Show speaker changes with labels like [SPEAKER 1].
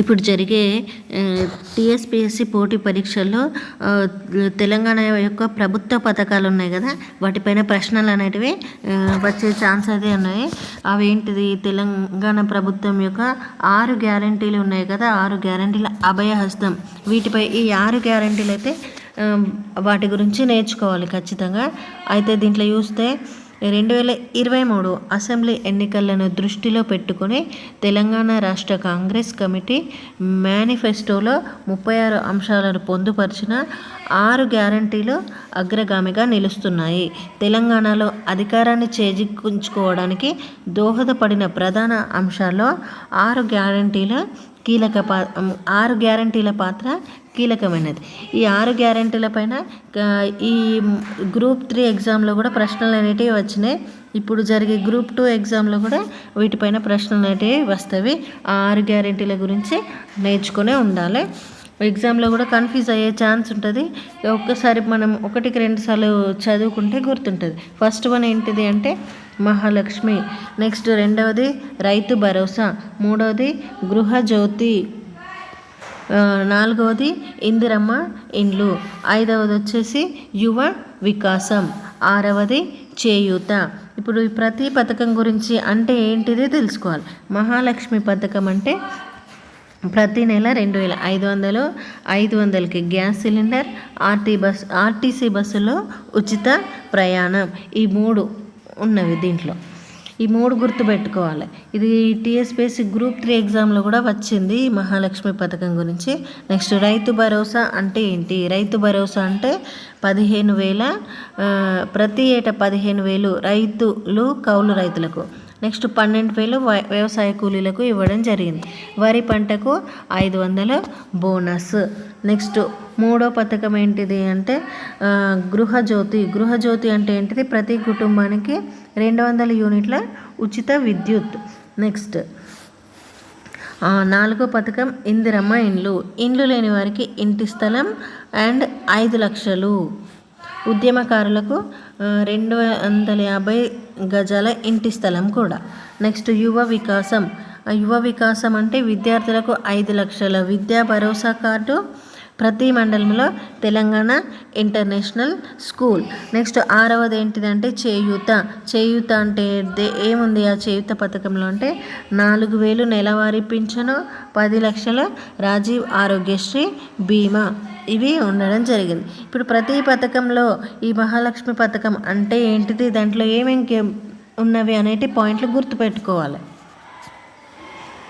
[SPEAKER 1] ఇప్పుడు జరిగే టీఎస్పిఎస్సి పోటీ పరీక్షల్లో తెలంగాణ యొక్క ప్రభుత్వ పథకాలు ఉన్నాయి కదా వాటిపైన ప్రశ్నలు అనేటివి వచ్చే ఛాన్స్ అయితే ఉన్నాయి. అవి ఏంటిది? తెలంగాణ ప్రభుత్వం యొక్క ఆరు గ్యారంటీలు ఉన్నాయి కదా ఆరు గ్యారంటీల అభయహస్తం వీటిపై ఈ ఆరు గ్యారంటీలు అయితే వాటి గురించి నేర్చుకోవాలి ఖచ్చితంగా. అయితే దీంట్లో చూస్తే రెండు వేల ఇరవై మూడు అసెంబ్లీ ఎన్నికలను దృష్టిలో పెట్టుకొని తెలంగాణ రాష్ట్ర కాంగ్రెస్ కమిటీ మేనిఫెస్టోలో ముప్పై ఆరు అంశాలను పొందుపరిచిన ఆరు గ్యారంటీలు అగ్రగామిగా నిలుస్తున్నాయి. తెలంగాణలో అధికారాన్ని చేజిక్కుంచుకోవడానికి దోహదపడిన ప్రధాన అంశాల్లో ఆరు గ్యారంటీలు కీలక పా ఆరు గ్యారంటీల పాత్ర కీలకమైనది. ఈ ఆరు గ్యారంటీల పైన ఈ గ్రూప్ త్రీ ఎగ్జామ్లో కూడా ప్రశ్నలు అనేటివి వచ్చినాయి. ఇప్పుడు జరిగే గ్రూప్ టూ ఎగ్జామ్లో కూడా వీటిపైన ప్రశ్నలు అనేటివి వస్తాయి. ఆ ఆరు గ్యారంటీల గురించి నేర్చుకునే ఉండాలి. ఎగ్జామ్లో కూడా కన్ఫ్యూజ్ అయ్యే ఛాన్స్ ఉంటుంది. ఒక్కసారి మనం ఒకటికి రెండు సార్లు చదువుకుంటే గుర్తుంటుంది. ఫస్ట్ వన్ ఏంటిది అంటే మహాలక్ష్మి. నెక్స్ట్ రెండవది రైతు భరోసా. మూడవది గృహజ్యోతి. నాలుగవది ఇందిరమ్మ ఇండ్లు. ఐదవది వచ్చేసి యువ వికాసం. ఆరవది చేయూత. ఇప్పుడు ఈ ప్రతి పథకం గురించి అంటే ఏంటిది తెలుసుకోవాలి. మహాలక్ష్మి పథకం అంటే ప్రతి నెల రెండు వేల ఐదు వందలు ఐదు వందలకి gas cylinder RT bus RTC బస్సులో ఉచిత ప్రయాణం. ఈ మూడు ఉన్నవి దీంట్లో. ఈ మూడు గుర్తుపెట్టుకోవాలి ఇది టీఎస్పీఎస్సీ గ్రూప్ త్రీ ఎగ్జామ్లో కూడా వచ్చింది ఈ మహాలక్ష్మి పథకం గురించి. నెక్స్ట్ రైతు భరోసా అంటే ఏంటి? రైతు భరోసా అంటే పదిహేను వేల ప్రతి ఏటా పదిహేను వేలు రైతులు కౌలు రైతులకు. నెక్స్ట్ పన్నెండు వేలు వ్యవసాయ కూలీలకు ఇవ్వడం జరిగింది. వరి పంటకు ఐదు వందల బోనస్. నెక్స్ట్ మూడో పథకం ఏంటిది అంటే గృహజ్యోతి. గృహజ్యోతి అంటే ఏంటిది? ప్రతి కుటుంబానికి రెండు వందల యూనిట్ల ఉచిత విద్యుత్. నెక్స్ట్ నాలుగో పథకం ఇందిరమ్మ ఇండ్లు. ఇండ్లు లేని వారికి ఇంటి స్థలం అండ్ ఐదు లక్షలు. ఉద్యమకారులకు రెండు వందల యాభై గజాల ఇంటి స్థలం కూడా. నెక్స్ట్ యువ వికాసం. ఆ యువ వికాసం అంటే విద్యార్థులకు ఐదు లక్షల విద్యా భరోసా కార్డు ప్రతి మండలంలో తెలంగాణ ఇంటర్నేషనల్ స్కూల్. నెక్స్ట్ ఆరవది ఏంటిదంటే చేయూత. చేయూత అంటే దే- ఏముంది ఆ చేయూత పథకంలో అంటే నాలుగు వేలు నెలవారీ పింఛను పది లక్షల రాజీవ్ ఆరోగ్యశ్రీ బీమా. ఇవి ఉండడం జరిగింది. ఇప్పుడు ప్రతి పథకంలో ఈ మహాలక్ష్మి పథకం అంటే ఏంటిది? దాంట్లో ఏమేమి ఉన్నవి అనేటి పాయింట్లు గుర్తుపెట్టుకోవాలి.